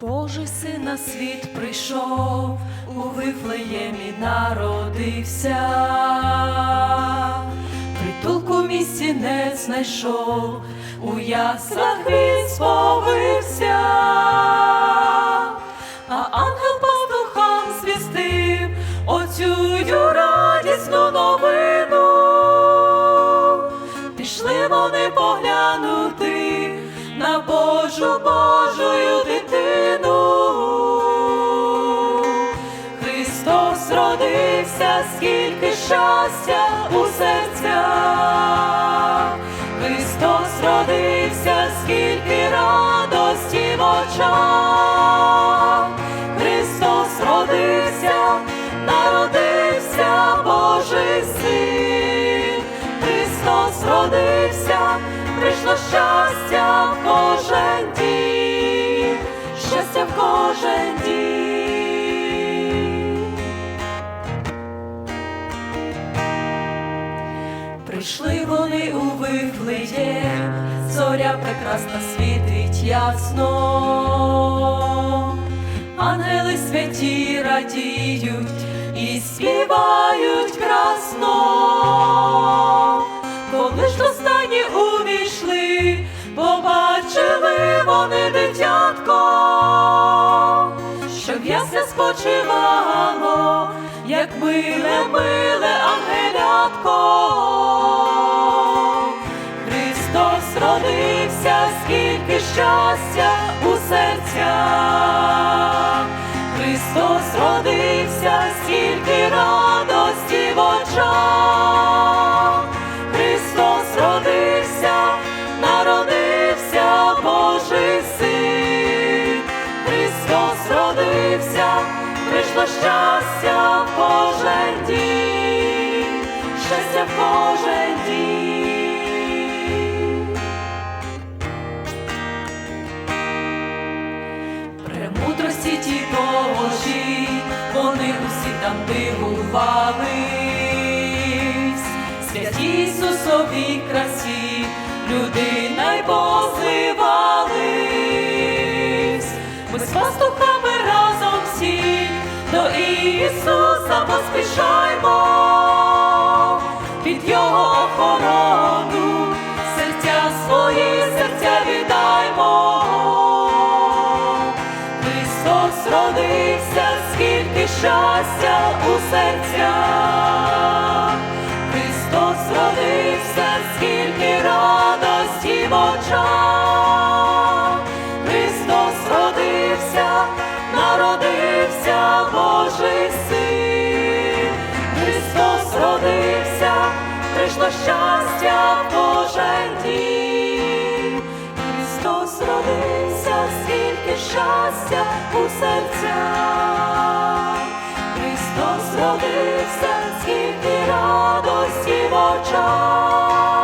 Божий син на світ прийшов, у Вифлеємі народився, притулку в місті не знайшов, у яслах він сповився, а ангел пастухам звістив оцю радісну новину. Пішли вони поглянути на Божу Божою родився, скільки щастя у серцях. Христос родився, скільки радості в очах. Христос родився, народився Божий син. Христос родився, Прийшли вони у Вифлеєм, зоря прекрасна світить ясно, ангели святі радіють і співають красно, коли ж до стані увійшли, побачили вони дитятко, що в спочивало, як миле, миле ангелятко. Христос родився, скільки щастя у серцях. Христос родився, прийшло щастя в кожен дім, щастя в кожен дім. Премудрості ті Божі, вони усі там дивувались, святі Ісусовій красі, люди найпозливались. Ісуса поспішаймо, під Його охорону, серця свої, серця віддаймо. Христос родився, скільки щастя у серцях. Щастя дім. Христос родився, скільки щастя у серцях. Христос родився, скільки радості в очах.